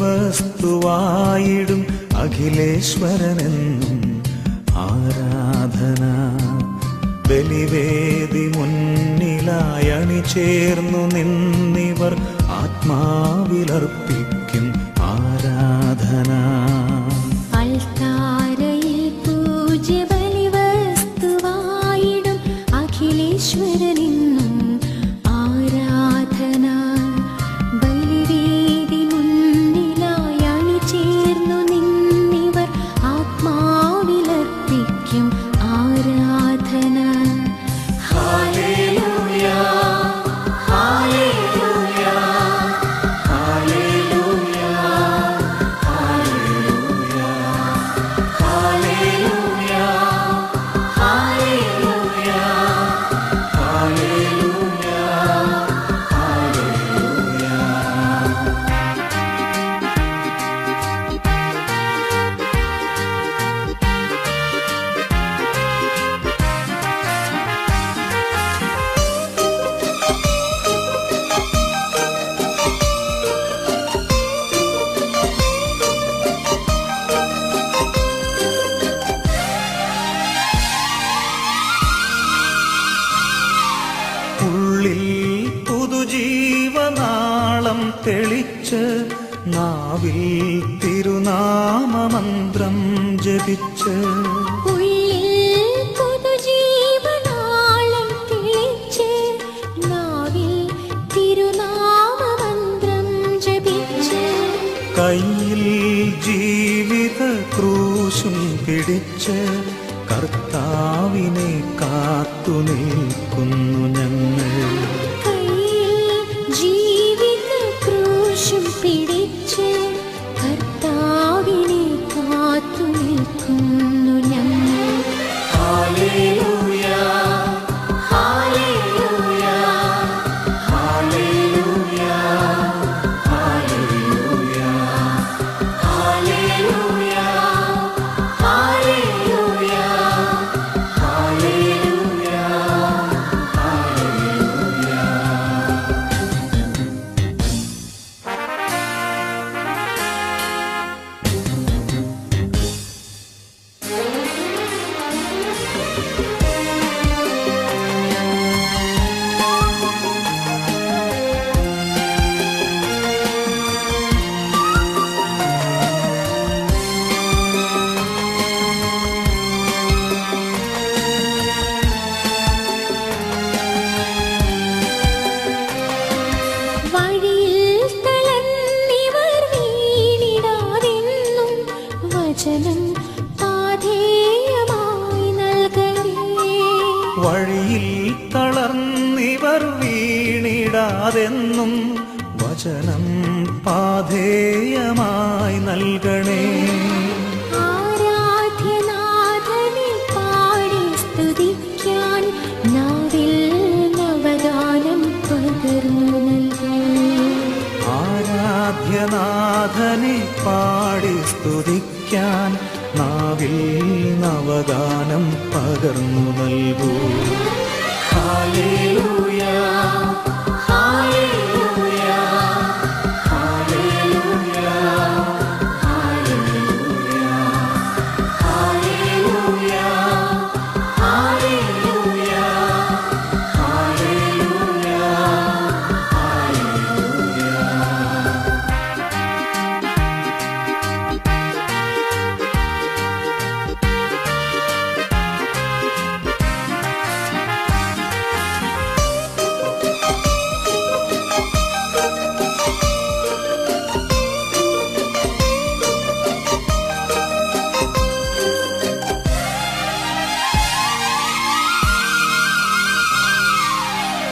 ബലിവസ്തുവായിടും അഖിലേശ്വരനെന്നും ആരാധന. ബലിവേദി മുന്നിലായണി ചേർന്നു നിന്നിവർ ആത്മാവിലർപ്പിക്കും തെളിച്ച് നാവിൽ തിരുനാമമന്ത്രം ജപിച്ച്. കയ്യിൽ ജീവിത ക്രൂശും പിടിച്ച് കർത്താവിനെ കാത്തു നിൽക്കുന്നു ഞങ്ങൾ. പിടിച്ച് വഴിയിൽ തളർന്നിവർ വീണിടാതെന്നും വചനം പാധേയമായി നൽകണേ. നാവിൽ നവഗാനം പകർന്നു നൽകൂ. ഹാലേലൂയ.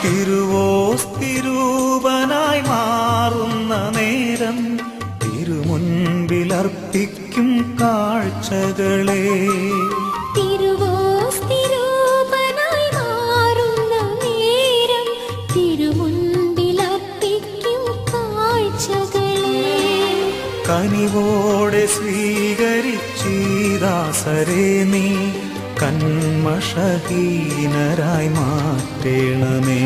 തിരുവോസ്തിരൂപനായി മാറുന്ന നേരം തിരുമുൻപിലർപ്പിക്കും കാഴ്ചകളെ. കനിവോടെ സ്വീകരിച്ചീദാസരേ നീ. കന്മഷഹീനരായി മാറ്റേണമേ.